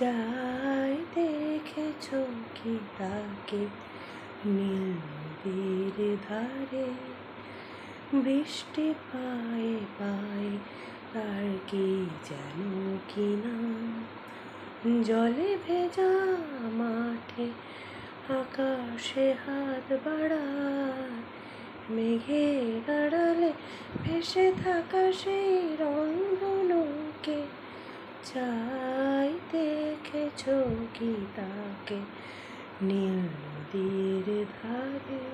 যাই দেখেছ কি তাকে? নীল নদীর ধারে বৃষ্টি পায়ে পায়ে তার কি যেন কি না জলে ভেজা মাঠে আকাশে হাত বাড়ায় মেঘের আড়ালে ভেসে থাকা সেই রংধনুকে চাই দেখেছ কি তাকে? নীল নদীর ধারে